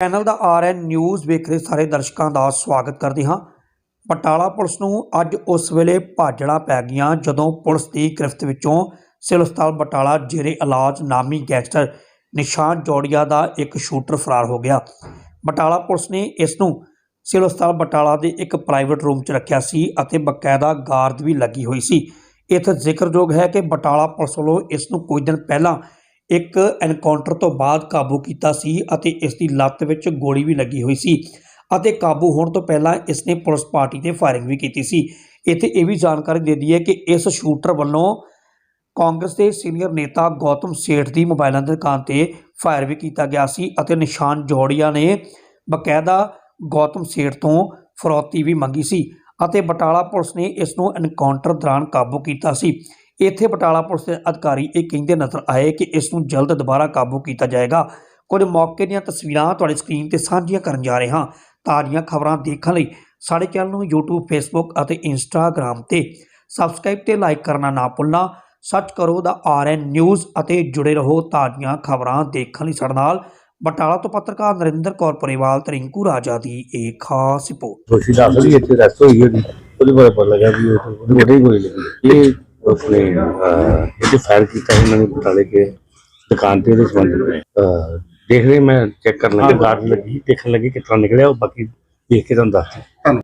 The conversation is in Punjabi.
ਚੈਨਲ ਦਾ ਆਰਐਨ ਨਿਊਜ਼ ਵੇਖ ਰਹੇ ਸਾਰੇ ਦਰਸ਼ਕਾਂ ਦਾ ਸਵਾਗਤ ਕਰਦੇ ਹਾਂ। ਬਟਾਲਾ ਪੁਲਿਸ ਨੂੰ ਅੱਜ ਉਸ ਵੇਲੇ ਭਾਜੜਾ ਪੈ ਗਈਆਂ ਜਦੋਂ ਪੁਲਿਸ ਦੀ ਗ੍ਰਿਫਤ ਵਿੱਚੋਂ ਸਿਵਲ ਹਸਪਤਾਲ ਬਟਾਲਾ ਜੇਰੇ ਇਲਾਜ ਨਾਮੀ ਗੈਂਗਸਟਰ ਨਿਸ਼ਾਨ ਜੋੜੀਆ ਦਾ ਇੱਕ ਸ਼ੂਟਰ ਫਰਾਰ ਹੋ ਗਿਆ। ਬਟਾਲਾ ਪੁਲਿਸ ਨੇ ਇਸ ਨੂੰ ਸਿਵਲ ਹਸਪਤਾਲ ਬਟਾਲਾ ਦੇ ਇੱਕ ਪ੍ਰਾਈਵੇਟ ਰੂਮ 'ਚ ਰੱਖਿਆ ਸੀ ਅਤੇ ਬਕਾਇਦਾ ਗਾਰਡ ਵੀ ਲੱਗੀ ਹੋਈ ਸੀ। ਇੱਥੇ ਜ਼ਿਕਰਯੋਗ ਹੈ ਕਿ ਬਟਾਲਾ ਪੁਲਿਸ ਵੱਲੋਂ ਇਸ ਨੂੰ ਕੁਝ ਦਿਨ ਪਹਿਲਾਂ ਇੱਕ ਐਨਕਾਊਂਟਰ ਤੋਂ ਬਾਅਦ ਕਾਬੂ ਕੀਤਾ ਸੀ ਅਤੇ ਇਸ ਦੀ ਲੱਤ ਵਿੱਚ ਗੋਲੀ ਵੀ ਲੱਗੀ ਹੋਈ ਸੀ ਅਤੇ ਕਾਬੂ ਹੋਣ ਤੋਂ ਪਹਿਲਾਂ ਇਸ ਨੇ ਪੁਲਿਸ ਪਾਰਟੀ ਤੇ ਫਾਇਰਿੰਗ ਵੀ ਕੀਤੀ ਸੀ। ਇੱਥੇ ਇਹ ਵੀ ਜਾਣਕਾਰੀ ਦੇ ਦਈਏ ਕਿ ਇਸ ਸ਼ੂਟਰ ਵੱਲੋਂ ਕਾਂਗਰਸ ਦੇ ਸੀਨੀਅਰ ਨੇਤਾ ਗੌਤਮ ਸੇਠ ਦੀ ਮੋਬਾਈਲਾਂ ਦੀ ਦੁਕਾਨ ਤੇ ਫਾਇਰ ਵੀ ਕੀਤਾ ਗਿਆ ਸੀ ਅਤੇ ਨਿਸ਼ਾਨ ਜੋੜੀਆ ਨੇ ਬਕਾਇਦਾ ਗੌਤਮ ਸੇਠ ਤੋਂ ਫਰੌਤੀ ਵੀ ਮੰਗੀ ਸੀ ਅਤੇ ਬਟਾਲਾ ਪੁਲਿਸ ਨੇ ਇਸ ਨੂੰ ਐਨਕਾਊਂਟਰ ਦੌਰਾਨ ਕਾਬੂ ਕੀਤਾ ਸੀ। ਇੱਥੇ ਬਟਾਲਾ ਪੁਲਿਸ ਦੇ ਅਧਿਕਾਰੀ ਇਹ ਕਹਿੰਦੇ ਨਜ਼ਰ ਆਏ ਕਿ ਇਸ ਨੂੰ ਜਲਦ ਦੁਬਾਰਾ ਕਾਬੂ ਕੀਤਾ ਜਾਏਗਾ। ਕੁਝ ਮੌਕੇ ਦੀਆਂ ਤਸਵੀਰਾਂ ਤੁਹਾਡੀ ਸਕਰੀਨ ਤੇ ਸਾਂਝੀਆਂ ਕਰਨ ਜਾ ਰਹੇ ਹਾਂ। ਤਾਜ਼ੀਆਂ ਖਬਰਾਂ ਦੇਖਣ ਲਈ ਸਾਡੇ ਚੈਨਲ ਨੂੰ YouTube Facebook ਅਤੇ Instagram ਤੇ ਸਬਸਕ੍ਰਾਈਬ ਤੇ ਲਾਈਕ ਕਰਨਾ ਨਾ ਭੁੱਲਣਾ। ਸਰਚ ਕਰੋ ਦਾ ਆਰਐਨ ਨਿਊਜ਼ ਅਤੇ ਜੁੜੇ ਰਹੋ ਤਾਜ਼ੀਆਂ ਖਬਰਾਂ ਦੇਖਣ ਲਈ ਸਾਡੇ ਨਾਲ। ਬਟਾਲਾ ਤੋਂ ਪੱਤਰਕਾਰ ਨਰਿੰਦਰ ਕੌਰ ਪਰਿਵਾਲ ਤੇ ਰਿੰਕੂ ਰਾਜਾ ਦੀ ਇਹ ਖਾਸ ਰਿਪੋਰਟ। ਦੋਸ਼ੀ ਦੱਸ ਰਹੀ ਇੱਥੇ ਰੈਸਟ ਹੋਈ ਉਹਦੀ ਉਹਦੇ ਬਾਰੇ ਪਤਾ ਲੱਗਾ ਵੀ ਉਹ ਉਹਦੇ ਗੋਲੀ ਲੱਗੀ ਇਹ ਉਸਨੇ ਇਹਦੇ ਫਾਇਰ ਕੀਤਾ ਇਹਨਾਂ ਨੇ ਬਟਾਲੇ ਕੇ ਦੁਕਾਨ ਤੇ ਉਹਦੇ ਸੰਬੰਧ ਵਿੱਚ। ਦੇਖ ਰਹੇ ਮੈਂ ਚੈੱਕ ਕਰਨ ਲੱਗਾ ਗਾਰਡ ਲੱਗੀ ਦੇਖਣ ਲੱਗੀ ਤਰ੍ਹਾਂ ਨਿਕਲਿਆ ਉਹ ਬਾਕੀ ਦੇਖ ਕੇ ਤੁਹਾਨੂੰ ਦੱਸਦਾ।